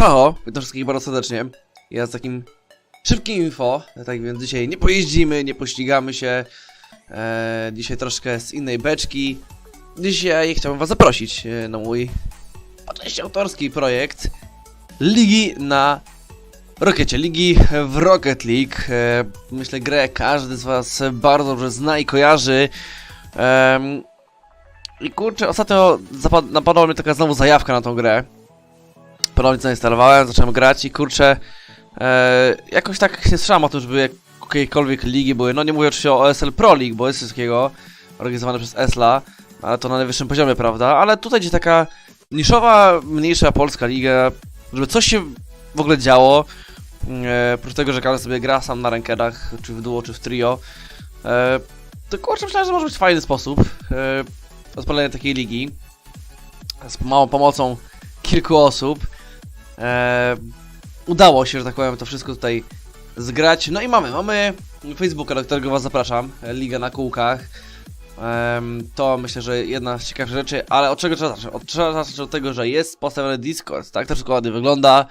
Halo, witam wszystkich bardzo serdecznie. Ja z takim szybkim info, tak więc dzisiaj nie pojeździmy, nie pościgamy się. E, dzisiaj troszkę z innej beczki. Dzisiaj chciałbym was zaprosić e, na mój oczywiście autorski projekt Ligi na Rockecie, Ligi w Rocket League. E, myślę grę każdy z was bardzo dobrze zna i kojarzy. I kurczę, ostatnio napadła mnie taka znowu zajawka na tą grę ponownie zainstalowałem, zacząłem grać i kurczę, e, jakoś tak nie słyszałem o tym, żeby jak- jakiejkolwiek ligi były. No nie mówię oczywiście o ESL Pro League, bo jest takiego organizowane przez ESLA, ale to na najwyższym poziomie, prawda? Ale tutaj gdzie taka niszowa, mniejsza polska liga, żeby coś się w ogóle działo. E, oprócz tego, że każdy sobie gra sam na rankedach, czy w duo, czy w trio. E, to kurczę, myślałem, że może być fajny sposób e, odpalenia takiej ligi. Z małą pomocą kilku osób. E, udało się, że tak powiem, to wszystko tutaj zgrać. No i mamy, mamy Facebooka, do którego Was zapraszam, Liga na kółkach. To myślę, że jedna z ciekawszych rzeczy, ale od czego trzeba zacząć? Od, trzeba zacząć od tego, że jest postawiony Discord, tak to wszystko ładnie wygląda.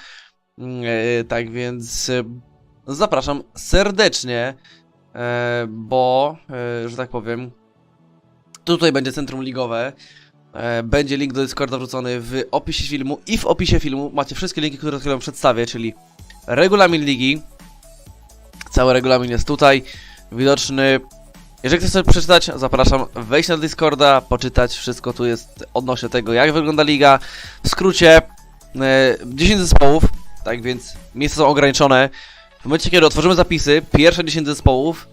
Mm, E, tak więc e, zapraszam serdecznie, e, bo, że tak powiem, tutaj będzie centrum ligowe. E, Będzie link do Discorda wrzucony w opisie filmu i w opisie filmu macie wszystkie linki, które które przedstawię, czyli regulamin ligi. Cały regulamin jest tutaj widoczny. Jeżeli chcesz przeczytać, zapraszam wejść na Discorda, poczytać wszystko tu jest odnośnie tego, jak wygląda liga. W skrócie, e, 10 zespołów, tak więc miejsca są ograniczone. W momencie, kiedy otworzymy zapisy, pierwsze 10 zespołów,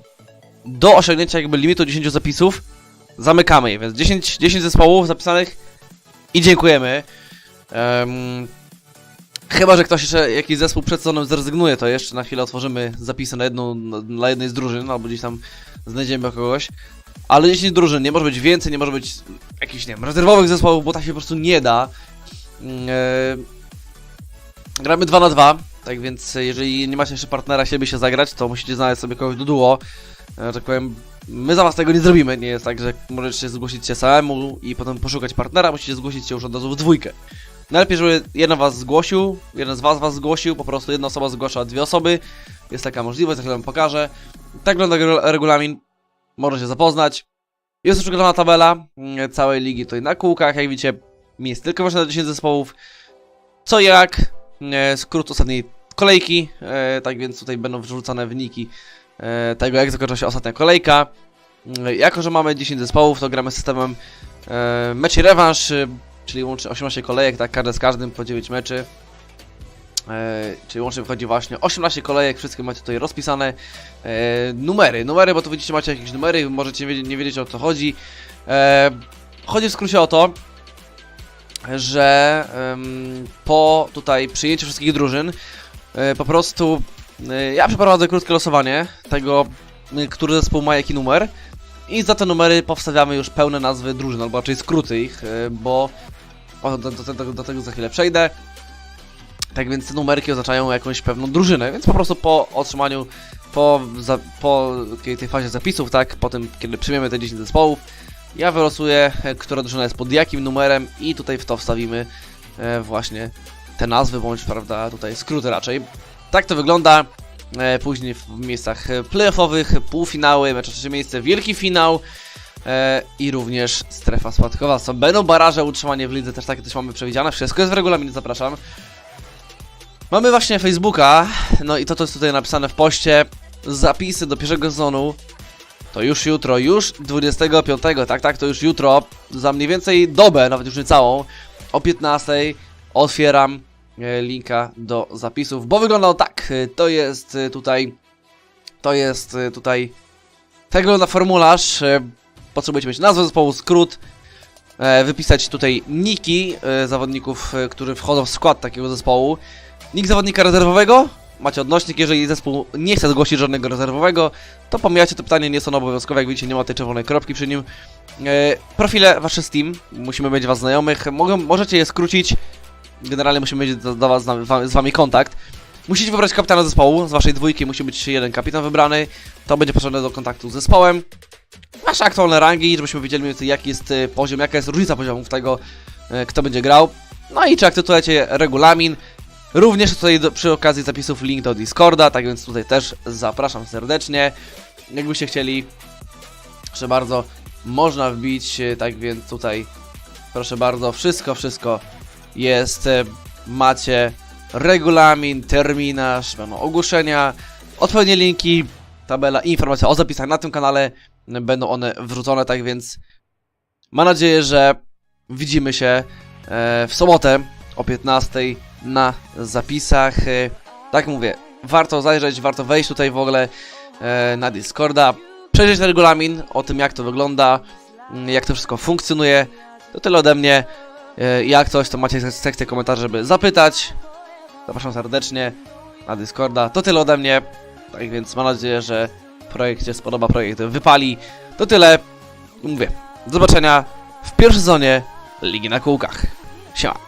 do osiągnięcia jakby limitu 10 zapisów, zamykamy je, więc 10, 10 zespołów zapisanych i dziękujemy. Em, chyba, że ktoś jeszcze, jakiś zespół przed sezonem zrezygnuje, to jeszcze na chwilę otworzymy zapisy na jedną, na- dla jednej z drużyn, albo gdzieś tam znajdziemy kogoś. Ale 10 drużyn, nie może być więcej, nie może być jakichś, nie wiem, rezerwowych zespołów, bo tak się po prostu nie da. E, gramy 2 na 2 tak więc jeżeli nie macie jeszcze partnera, chcieliby się zagrać, to musicie znaleźć sobie kogoś do duo. E, że tak powiem, My za was tego nie zrobimy, nie jest tak, że możecie zgłosić się samemu i potem poszukać partnera, musicie zgłosić się już od razu w dwójkę. Najlepiej, żeby jeden was zgłosił, jeden z was was zgłosił, po prostu jedna osoba zgłasza dwie osoby. Jest taka możliwość, za chwilę wam pokażę. Tak wygląda regu- regulamin, może się zapoznać. Jest przygotowana tabela mm, całej ligi tutaj na kółkach, jak widzicie, jest tylko właśnie na 10 zespołów. Co jak, e, skrót ostatniej kolejki, e, tak więc tutaj będą wrzucane wyniki tego, jak zakończyła się ostatnia kolejka. E, Jako, że mamy 10 zespołów, to gramy systemem e, mecz i rewanż, e, czyli łącznie 18 kolejek, tak, każdy z każdym po 9 meczy. E, czyli łącznie wychodzi właśnie 18 kolejek, wszystkie macie tutaj rozpisane. E, numery, numery, bo tu widzicie, macie jakieś numery, możecie nie wiedzieć o co chodzi. E, chodzi w skrócie o to, że po tutaj przyjęciu wszystkich drużyn, e, po prostu e, ja przeprowadzę krótkie losowanie tego, e, który zespół ma jaki numer. I za te numery powstawiamy już pełne nazwy drużyn, albo raczej skróty ich, e, bo do, do, do, do tego za chwilę przejdę. Tak więc te numerki oznaczają jakąś pewną drużynę, więc po prostu po otrzymaniu, po, za, po tej tej fazie zapisów, tak, po tym, kiedy przyjmiemy te 10 zespołów, ja wylosuję, e, która drużyna jest pod jakim numerem i tutaj w to wstawimy e, właśnie te nazwy, bądź, prawda, tutaj skróty raczej. Tak to wygląda. E, później w miejscach e, playoffowych, półfinały, mecz o trzecie miejsce, wielki finał e, i również strefa spadkowa. Są będą baraże, utrzymanie w lidze, też takie coś mamy przewidziane. Wszystko jest w regulaminie, zapraszam. Mamy właśnie Facebooka, no i to, to jest tutaj napisane w poście. Zapisy do pierwszego sezonu to już jutro, już 25, tak, tak, to już jutro, za mniej więcej dobę, nawet już nie całą, o 15 otwieram linka do zapisów, bo wygląda on tak, e, to jest e, tutaj, to jest e, tutaj, tak wygląda formularz, e, potrzebujecie mieć nazwę zespołu, skrót, e, wypisać tutaj niki e, zawodników, e, którzy wchodzą w skład takiego zespołu, nick zawodnika rezerwowego, macie odnośnik, jeżeli zespół nie chce zgłosić żadnego rezerwowego, to pomijacie to pytanie, nie są one obowiązkowe, jak widzicie nie ma tej czerwonej kropki przy nim. E, profile wasze Steam, musimy mieć was znajomych, Mogą, możecie je skrócić, generalnie musimy mieć do, do was, z wami- kontakt. Musicie wybrać kapitana zespołu, z waszej dwójki musi być jeden kapitan wybrany, to będzie potrzebne do kontaktu z zespołem. Wasze aktualne rangi, żebyśmy wiedzieli mniej więcej jaki jest e, poziom, jaka jest różnica poziomów tego, e, kto będzie grał. No i czy akceptujecie regulamin, Również tutaj do, przy okazji zapisów link do Discorda, tak więc tutaj też zapraszam serdecznie. Jakbyście chcieli, proszę bardzo, można wbić, e, tak więc tutaj proszę bardzo, wszystko, wszystko jest, e, macie regulamin, terminarz, będą ogłoszenia, odpowiednie linki, tabela, informacja o zapisach na tym kanale, będą one wrzucone, tak więc mam nadzieję, że widzimy się e, w sobotę o 15 na zapisach. E, Tak mówię, warto zajrzeć, warto wejść tutaj w ogóle e, na Discorda, przejrzeć regulamin, o tym jak to wygląda, mm, jak to wszystko funkcjonuje. To tyle ode mnie. E, Jak coś, to macie sekcję komentarzy, żeby zapytać. Zapraszam serdecznie na Discorda. To tyle ode mnie. Tak więc mam nadzieję, że projekt się spodoba, projekt wypali. To tyle. Mówię. Do zobaczenia w pierwszej sezonie Ligi na Kółkach. Siema.